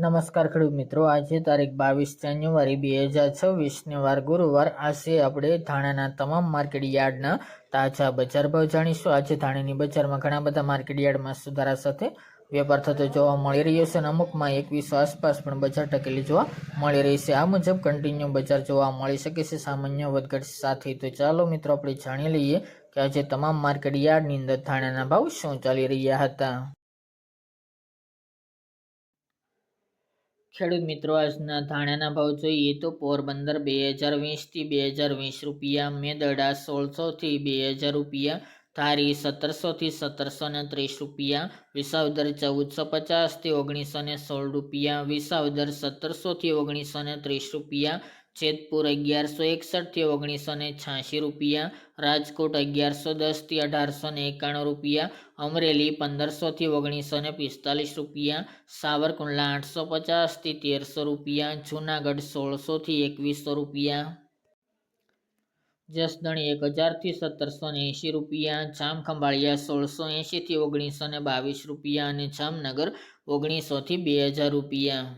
નમસ્કાર ખેડૂત મિત્રો, આજે તારીખ બાવીસ જાન્યુઆરી બે હજાર છવ્વીસને વાર ગુરુવાર. આજે આપણે ધાણાના તમામ માર્કેટ યાર્ડના તાજા બજાર ભાવ જાણીશું. આજે ધાણાની બજારમાં ઘણા બધા માર્કેટ યાર્ડમાં સુધારા સાથે વેપાર થતો જોવા મળી રહ્યો છે અને અમુકમાં એકવીસો આસપાસ પણ બજાર ટકેલી જોવા મળી રહી છે. આ મુજબ કન્ટિન્યુ બજાર જોવા મળી શકે છે. સામાન્ય વધઘટ સાથે તો ચાલો મિત્રો, આપણે જાણી લઈએ કે આજે તમામ માર્કેટ યાર્ડની અંદર ધાણાના ભાવ શું ચાલી રહ્યા હતા. ખેડૂત મિત્રો, આજના ધાણાના ભાવ જોઈએ તો પોરબંદર બે હજાર વીસથી બે હજાર વીસ રૂપિયા, મેદડા સોળસોથી બે હજાર રૂપિયા ધારી સત્તરસોથી સત્તરસો ને ત્રીસ રૂપિયા, વિસાવદર ચૌદસો પચાસથી ઓગણીસો ને સોળ રૂપિયા, વિસાવદર સત્તરસોથી ઓગણીસો ને ત્રીસ રૂપિયા, જેતપુર અગિયારસો એકસઠથી ઓગણીસો ને છ્યાસી રૂપિયા, રાજકોટ અગિયારસો દસથી અઢારસો ને એકાણું રૂપિયા, અમરેલી પંદરસોથી ઓગણીસો ને પિસ્તાલીસ રૂપિયા, સાવરકુંડલા આઠસો પચાસથી તેરસો રૂપિયા, જૂનાગઢ સોળસોથી એકવીસો રૂપિયા. જસદણી એક હજારથી સત્તરસો ને એંશી રૂપિયા જામખંભાળિયા સોળસો એંશીથી ઓગણીસો ને બાવીસ રૂપિયા અને જામનગર ઓગણીસોથી બે હજાર રૂપિયા.